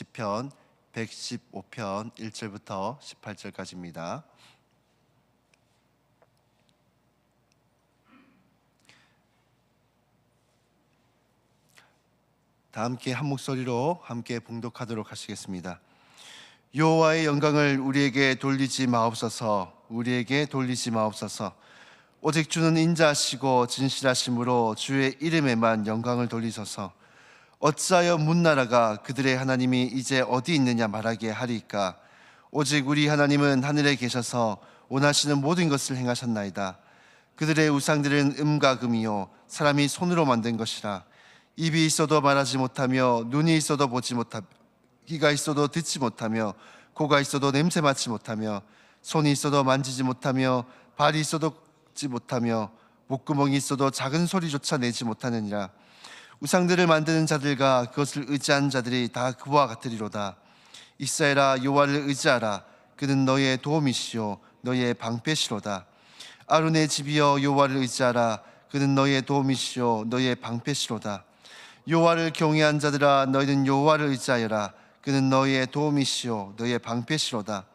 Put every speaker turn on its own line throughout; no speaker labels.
시편 115편 1절부터 18절까지입니다. 다 함께 한 목소리로 함께 봉독하도록 하시겠습니다. 여호와의 영광을 우리에게 돌리지 마옵소서. 우리에게 돌리지 마옵소서. 오직 주는 인자하시고 진실하심으로 주의 이름에만 영광을 돌리소서. 어찌하여 문나라가 그들의 하나님이 이제 어디 있느냐 말하게 하리까? 오직 우리 하나님은 하늘에 계셔서 원하시는 모든 것을 행하셨나이다. 그들의 우상들은 음과 금이요 사람이 손으로 만든 것이라. 입이 있어도 말하지 못하며 눈이 있어도 보지 못하 귀가 있어도 듣지 못하며 코가 있어도 냄새 맡지 못하며 손이 있어도 만지지 못하며 발이 있어도 걷지 못하며 목구멍이 있어도 작은 소리조차 내지 못하느니라 우상들을 만드는 자들과 그것을 의지한 자들이 다 그와 같으리로다. 이스라엘아 여호와를 의지하라. 그는 너의 도움이시요 너의 방패시로다. 아론의 집이여 여호와를 의지하라. 그는 너의 도움이시요 너의 방패시로다. 여호와를 경외한 자들아 너희는 여호와를 의지하여라. 그는 너희의 도움이시요 너희의 방패시로다.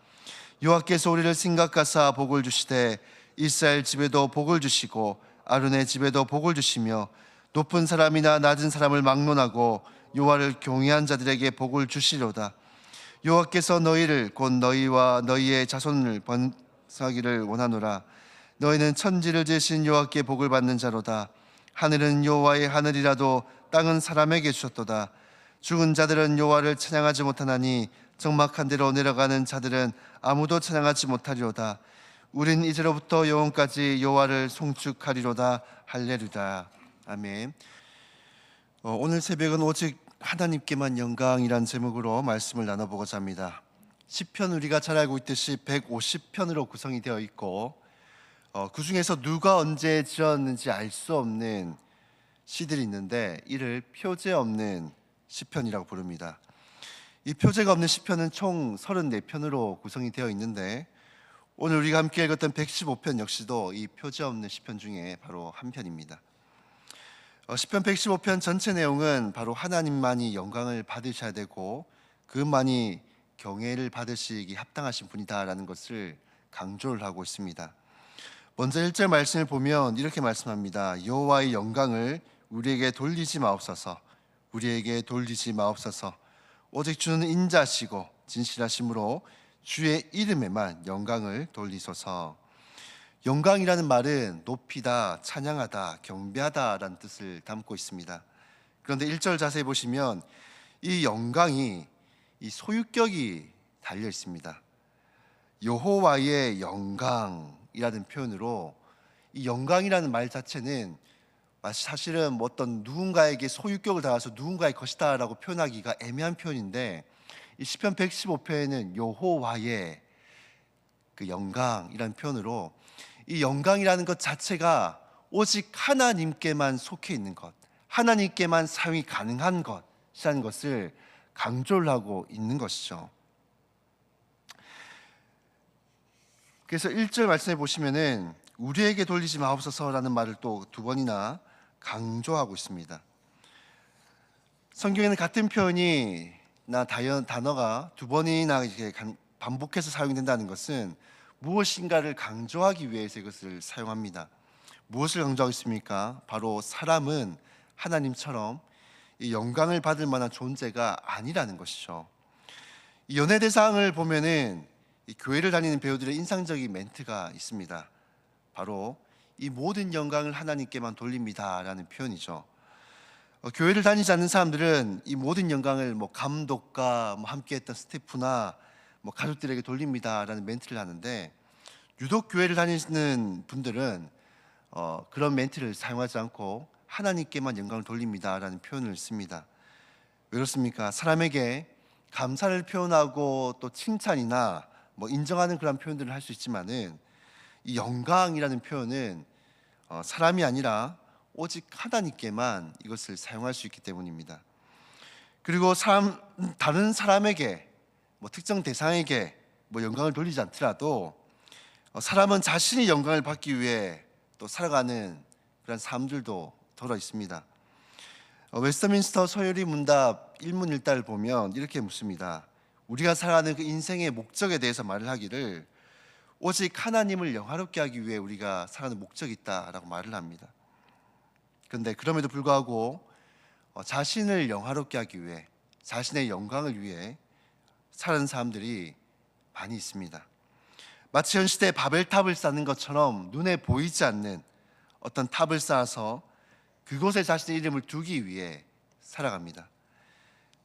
여호와께서 우리를 생각하사 복을 주시되 이스라엘 집에도 복을 주시고 아론의 집에도 복을 주시며 높은 사람이나 낮은 사람을 막론하고 여호와를 경외한 자들에게 복을 주시로다. 여호와께서 너희를 곧 너희와 너희의 자손을 번성하기를 원하노라. 너희는 천지를 지으신 여호와께 복을 받는 자로다. 하늘은 여호와의 하늘이라도 땅은 사람에게 주셨도다. 죽은 자들은 여호와를 찬양하지 못하나니 적막한 데로 내려가는 자들은 아무도 찬양하지 못하리로다. 우린 이제로부터 영원까지 여호와를 송축하리로다. 할렐루야 아멘 어, 오늘 새벽은 오직 하나님께만 영광이란 제목으로 말씀을 나눠보고자 합니다 시편 우리가 잘 알고 있듯이 150편으로 구성이 되어 있고 어, 그 중에서 누가 언제 지었는지 알 수 없는 시들이 있는데 이를 표제 없는 시편이라고 부릅니다. 이 표제가 없는 시편은 총 34편으로 구성이 되어 있는데 오늘 우리가 함께 읽었던 115편 역시도 이 표제 없는 시편 중에 바로 한 편입니다. 어, 시편 115편 전체 내용은 바로 하나님만이 영광을 받으셔야 되고 그만이 경외를 받으시기 합당하신 분이다라는 것을 강조를 하고 있습니다. 먼저 1절 말씀을 보면 이렇게 말씀합니다. 여호와의 영광을 우리에게 돌리지 마옵소서. 우리에게 돌리지 마옵소서. 오직 주는 인자시고 진실하심으로 주의 이름에만 영광을 돌리소서. 영광이라는 말은 높이다, 찬양하다, 경배하다라는 뜻을 담고 있습니다. 그런데 1절 자세히 보시면 이 영광이 이 소유격이 달려 있습니다. 여호와의 영광이라는 표현으로 이 영광이라는 말 자체는 사실은 뭐 어떤 누군가에게 소유격을 달아서 누군가의 것이다라고 표현하기가 애매한 표현인데 이 시편 115편에는 여호와의 그 영광이라는 표현으로 이 영광이라는 것 자체가 오직 하나님께만 속해 있는 것, 하나님께만 사용이 가능한 것이라는 것을 강조를 하고 있는 것이죠. 그래서 1절 말씀해 보시면은 우리에게 돌리지 마옵소서라는 말을 또 두 번이나 강조하고 있습니다. 성경에는 같은 표현이 나 단어가 두 번이나 이렇게 반복해서 사용된다는 것은 무엇인가를 강조하기 위해서 이것을 사용합니다. 무엇을 강조하고 있습니까? 바로 사람은 하나님처럼 이 영광을 받을 만한 존재가 아니라는 것이죠. 이 연예 대상을 보면은 이 교회를 다니는 배우들의 인상적인 멘트가 있습니다. 바로 이 모든 영광을 하나님께만 돌립니다라는 표현이죠. 어, 교회를 다니지 않는 사람들은 이 모든 영광을 뭐 감독과 뭐 함께했던 스태프나 뭐 가족들에게 돌립니다라는 멘트를 하는데 유독 교회를 다니는 분들은 어, 그런 멘트를 사용하지 않고 하나님께만 영광을 돌립니다라는 표현을 씁니다. 왜 그렇습니까? 사람에게 감사를 표현하고 또 칭찬이나 뭐 인정하는 그런 표현들을 할 수 있지만은 이 영광이라는 표현은 어, 사람이 아니라 오직 하나님께만 이것을 사용할 수 있기 때문입니다. 그리고 사람 다른 사람에게 뭐 특정 대상에게 뭐 영광을 돌리지 않더라도 어, 사람은 자신이 영광을 받기 위해 또 살아가는 그런 삶들도 들어 있습니다. 어, 웨스터민스터 서열이 문답 일문일답을 보면 이렇게 묻습니다. 우리가 살아가는 그 인생의 목적에 대해서 말을 하기를 오직 하나님을 영화롭게 하기 위해 우리가 살아가는 목적이 있다라고 말을 합니다. 그런데 그럼에도 불구하고 어, 자신을 영화롭게 하기 위해 자신의 영광을 위해 사는 사람들이 많이 있습니다. 마치 현 시대 바벨탑을 쌓는 것처럼 눈에 보이지 않는 어떤 탑을 쌓아서 그곳에 자신의 이름을 두기 위해 살아갑니다.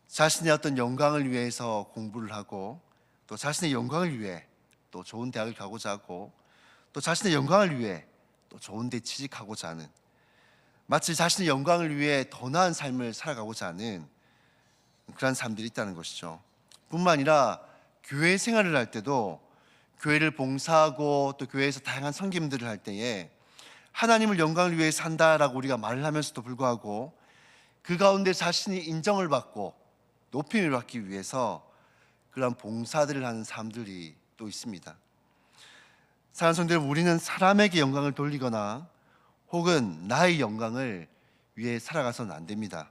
자신의 어떤 영광을 위해서 공부를 하고 또 자신의 영광을 위해 또 좋은 대학을 가고자 하고 또 자신의 영광을 위해 또 좋은 데 취직하고자 하는 마치 자신의 영광을 위해 더 나은 삶을 살아가고자 하는 그런 사람들이 있다는 것이죠. 뿐만 아니라 교회 생활을 할 때도 교회를 봉사하고 또 교회에서 다양한 섬김들을 할 때에 하나님을 영광을 위해 산다라고 우리가 말을 하면서도 불구하고 그 가운데 자신이 인정을 받고 높임을 받기 위해서 그러한 봉사들을 하는 사람들이 또 있습니다. 사랑하는 성도들 우리는 사람에게 영광을 돌리거나 혹은 나의 영광을 위해 살아가서는 안 됩니다.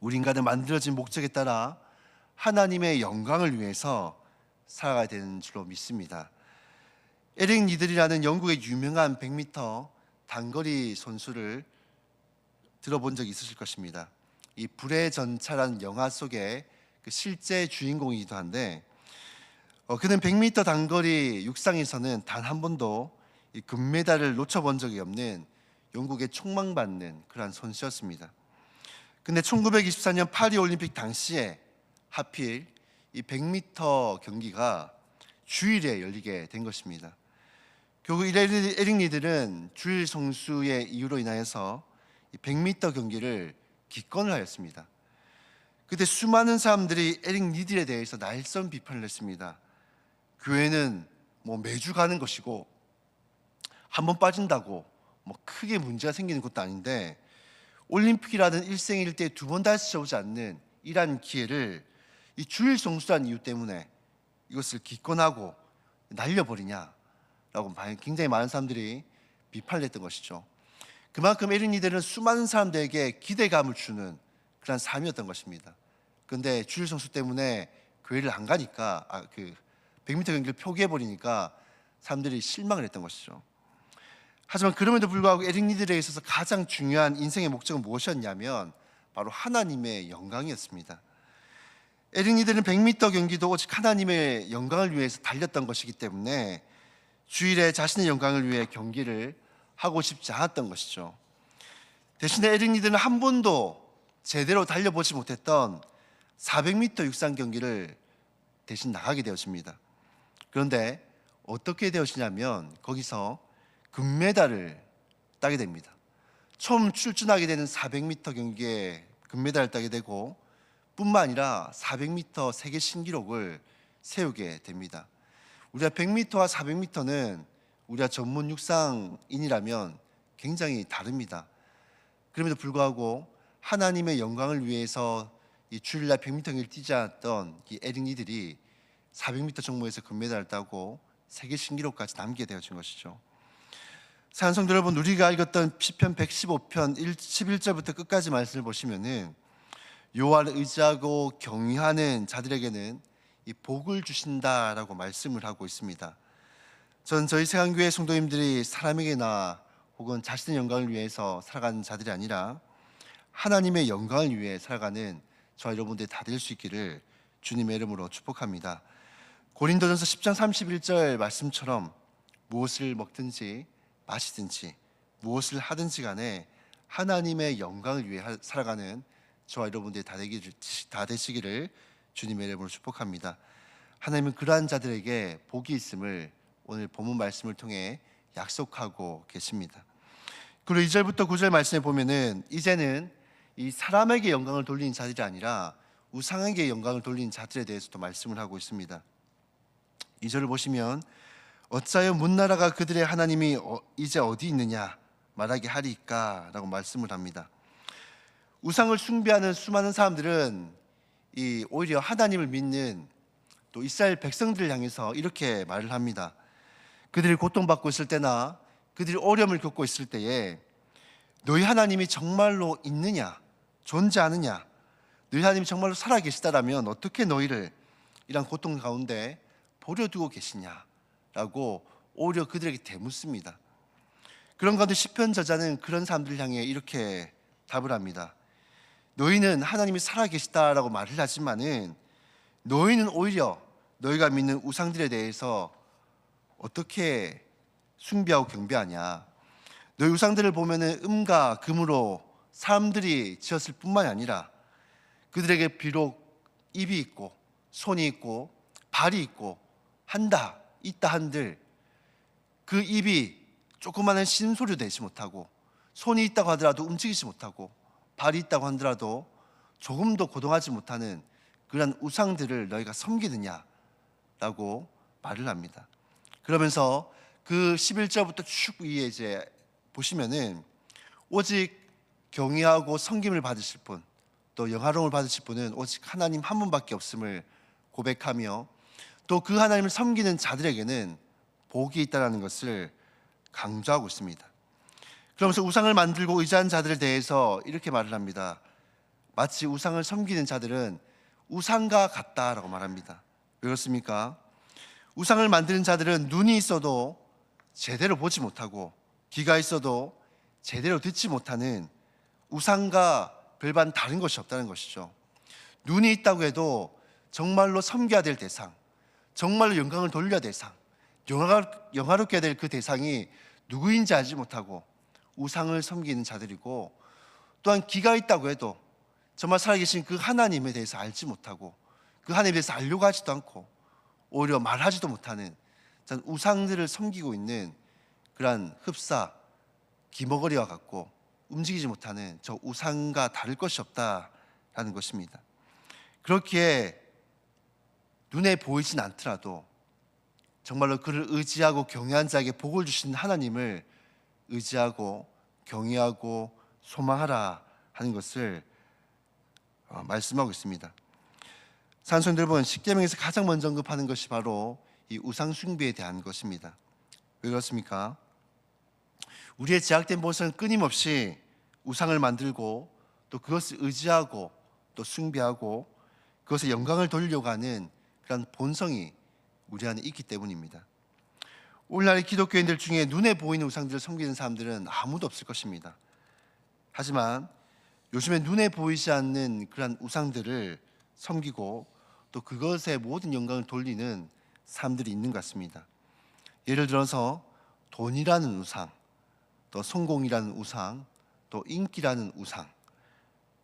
우리 인간은 만들어진 목적에 따라 하나님의 영광을 위해서 살아가야 되는 줄로 믿습니다. 에릭 니들이라는 영국의 유명한 100m 단거리 선수를 들어본 적이 있으실 것입니다. 이 불의 전차라는 영화 속의 그 실제 주인공이기도 한데 어, 그는 100m 단거리 육상에서는 단 한 번도 이 금메달을 놓쳐본 적이 없는 영국의 촉망받는 그러한 선수였습니다. 근데 1924년 파리 올림픽 당시에 하필 이 100m 경기가 주일에 열리게 된 것입니다. 결국 이 에릭 리들은 주일 성수의 이유로 인하여서 이 100m 경기를 기권을 하였습니다. 그때 수많은 사람들이 에릭 리들에 대해서 날선 비판을 했습니다. 교회는 뭐 매주 가는 것이고 한 번 빠진다고 뭐 크게 문제가 생기는 것도 아닌데 올림픽이라는 일생일대 두 번 다시 오지 않는 이러한 기회를 이 주일 성수란 이유 때문에 이것을 기권하고 날려버리냐라고 굉장히 많은 사람들이 비판을 했던 것이죠. 그만큼 에린이들은 수많은 사람들에게 기대감을 주는 그런 삶이었던 것입니다. 그런데 주일 성수 때문에 교회를 안 가니까 아, 그 100m 경기를 표기해 버리니까 사람들이 실망을 했던 것이죠. 하지만 그럼에도 불구하고 에릭니들에 있어서 가장 중요한 인생의 목적은 무엇이었냐면 바로 하나님의 영광이었습니다. 에릭니들은 100m 경기도 오직 하나님의 영광을 위해서 달렸던 것이기 때문에 주일에 자신의 영광을 위해 경기를 하고 싶지 않았던 것이죠. 대신에 에릭니들은 한 번도 제대로 달려보지 못했던 400m 육상 경기를 대신 나가게 되었습니다. 그런데 어떻게 되었냐면 거기서 금메달을 따게 됩니다. 처음 출전하게 되는 400m 경기에 금메달을 따게 되고 뿐만 아니라 400m 세계 신기록을 세우게 됩니다. 우리가 100m와 400m는 우리가 전문 육상인이라면 굉장히 다릅니다. 그럼에도 불구하고 하나님의 영광을 위해서 이 주일날 100m 경기를 뛰지 않았던 이 에릭니들이 400m 종목에서 금메달을 따고 세계 신기록까지 남게 되어진 것이죠. 산성도 여러분 우리가 읽었던 시편 115편 1, 11절부터 끝까지 말씀을 보시면은 여호와를 의지하고 경외하는 자들에게는 이 복을 주신다라고 말씀을 하고 있습니다. 전 저희 세강교회 성도님들이 사람에게나 혹은 자신의 영광을 위해서 살아가는 자들이 아니라 하나님의 영광을 위해 살아가는 저 여러분들 다 될 수 있기를 주님의 이름으로 축복합니다. 고린도전서 10장 31절 말씀처럼 무엇을 먹든지 마시든지 무엇을 하든지 간에 하나님의 영광을 위해 살아가는 저와 여러분들이 다, 되기, 다 되시기를 주님의 이름으로 축복합니다. 하나님은 그러한 자들에게 복이 있음을 오늘 본문 말씀을 통해 약속하고 계십니다. 그리고 2절부터 9절 말씀에 보면은 이제는 이 사람에게 영광을 돌리는 자들이 아니라 우상에게 영광을 돌리는 자들에 대해서도 말씀을 하고 있습니다. 2절을 보시면 어찌하여 문나라가 그들의 하나님이 어, 이제 어디 있느냐 말하게 하리까라고 말씀을 합니다. 우상을 숭배하는 수많은 사람들은 이 오히려 하나님을 믿는 또 이스라엘 백성들을 향해서 이렇게 말을 합니다. 그들이 고통받고 있을 때나 그들이 어려움을 겪고 있을 때에 너희 하나님이 정말로 있느냐 존재하느냐 너희 하나님이 정말로 살아 계시다라면 어떻게 너희를 이런 고통 가운데 버려두고 계시냐 라고 오히려 그들에게 대묻습니다. 그런 가운데 시편 저자는 그런 사람들을 향해 이렇게 답을 합니다. 너희는 하나님이 살아 계시다라고 말을 하지만은 너희는 오히려 너희가 믿는 우상들에 대해서 어떻게 숭배하고 경배하냐? 너희 우상들을 보면은 음과 금으로 사람들이 지었을 뿐만이 아니라 그들에게 비록 입이 있고 손이 있고 발이 있고 한다 있다 한들 그 입이 조그마한 신소리 내지 못하고 손이 있다고 하더라도 움직이지 못하고 발이 있다고 하더라도 조금도 고동하지 못하는 그런 우상들을 너희가 섬기느냐라고 말을 합니다. 그러면서 그 11절부터 쭉 위에 이제 보시면은 오직 경외하고 섬김을 받으실 분, 또 영화로움을 받으실 분은 오직 하나님 한 분밖에 없음을 고백하며 또 그 하나님을 섬기는 자들에게는 복이 있다라는 것을 강조하고 있습니다. 그러면서 우상을 만들고 의지한 자들에 대해서 이렇게 말을 합니다. 마치 우상을 섬기는 자들은 우상과 같다라고 말합니다. 왜 그렇습니까? 우상을 만드는 자들은 눈이 있어도 제대로 보지 못하고 귀가 있어도 제대로 듣지 못하는 우상과 별반 다른 것이 없다는 것이죠. 눈이 있다고 해도 정말로 섬겨야 될 대상, 정말로 영광을 돌려야 될 대상, 영화, 영화롭게 될 그 대상이 누구인지 알지 못하고 우상을 섬기는 자들이고 또한 귀가 있다고 해도 정말 살아계신 그 하나님에 대해서 알지 못하고 그 하나님에 대해서 알려고 하지도 않고 오히려 말하지도 못하는 전 우상들을 섬기고 있는 그러한 흡사 기머거리와 같고 움직이지 못하는 저 우상과 다를 것이 없다라는 것입니다. 그렇기에 눈에 보이진 않더라도 정말로 그를 의지하고 경외한 자에게 복을 주신 하나님을 의지하고 경외하고 소망하라 하는 것을 어, 말씀하고 있습니다. 산손 여러분, 십계명에서 가장 먼저 언급하는 것이 바로 이 우상 숭배에 대한 것입니다. 왜 그렇습니까? 우리의 제약된 모습은 끊임없이 우상을 만들고 또 그것을 의지하고 또 숭배하고 그것에 영광을 돌리려고 하는 그런 본성이 우리 안에 있기 때문입니다. 오늘날의 기독교인들 중에 눈에 보이는 우상들을 섬기는 사람들은 아무도 없을 것입니다. 하지만 요즘에 눈에 보이지 않는 그러한 우상들을 섬기고 또 그것에 모든 영광을 돌리는 사람들이 있는 것 같습니다. 예를 들어서 돈이라는 우상, 또 성공이라는 우상, 또 인기라는 우상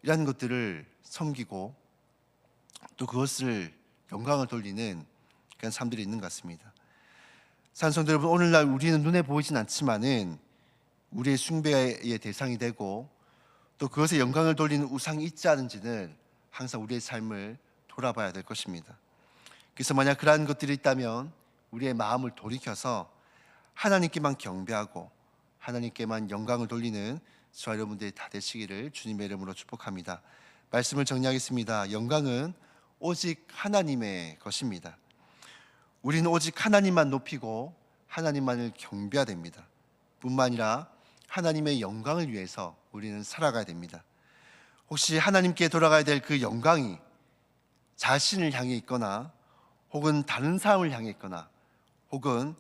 이라는 것들을 섬기고 또 그것을 영광을 돌리는 그런 사람들이 있는 것 같습니다. 산성들 여러분 오늘날 우리는 눈에 보이진 않지만은 우리의 숭배의 대상이 되고 또 그것에 영광을 돌리는 우상이 있지 않은지는 항상 우리의 삶을 돌아봐야 될 것입니다. 그래서 만약 그러한 것들이 있다면 우리의 마음을 돌이켜서 하나님께만 경배하고 하나님께만 영광을 돌리는 저와 여러분들이 다 되시기를 주님의 이름으로 축복합니다. 말씀을 정리하겠습니다. 영광은 오직 하나님의 것입니다. 우리는 오직 하나님만 높이고 하나님만을 경배해야 됩니다. 뿐만 아니라 하나님의 영광을 위해서 우리는 살아가야 됩니다. 혹시 하나님께 돌아가야 될 그 영광이 자신을 향해 있거나 혹은 다른 사람을 향해 있거나 혹은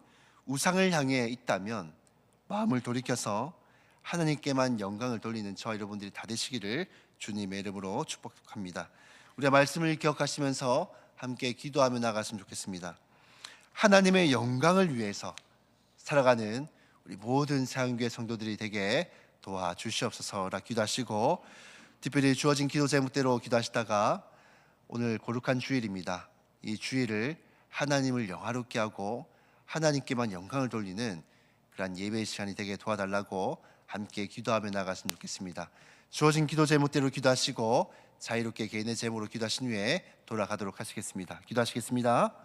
우상을 향해 있다면 마음을 돌이켜서 하나님께만 영광을 돌리는 저와 여러분들이 다 되시기를 주님의 이름으로 축복합니다. 우리가 말씀을 기억하시면서 함께 기도하며 나갔으면 좋겠습니다. 하나님의 영광을 위해서 살아가는 우리 모든 사랑교회 성도들이 되게 도와주시옵소서라 기도하시고 특별히 주어진 기도 제목대로 기도하시다가 오늘 거룩한 주일입니다. 이 주일을 하나님을 영화롭게 하고 하나님께만 영광을 돌리는 그러한 예배 시간이 되게 도와달라고 함께 기도하며 나갔으면 좋겠습니다. 주어진 기도 제목대로 기도하시고 자유롭게 개인의 제목으로 기도하신 후에 돌아가도록 하시겠습니다. 기도하시겠습니다.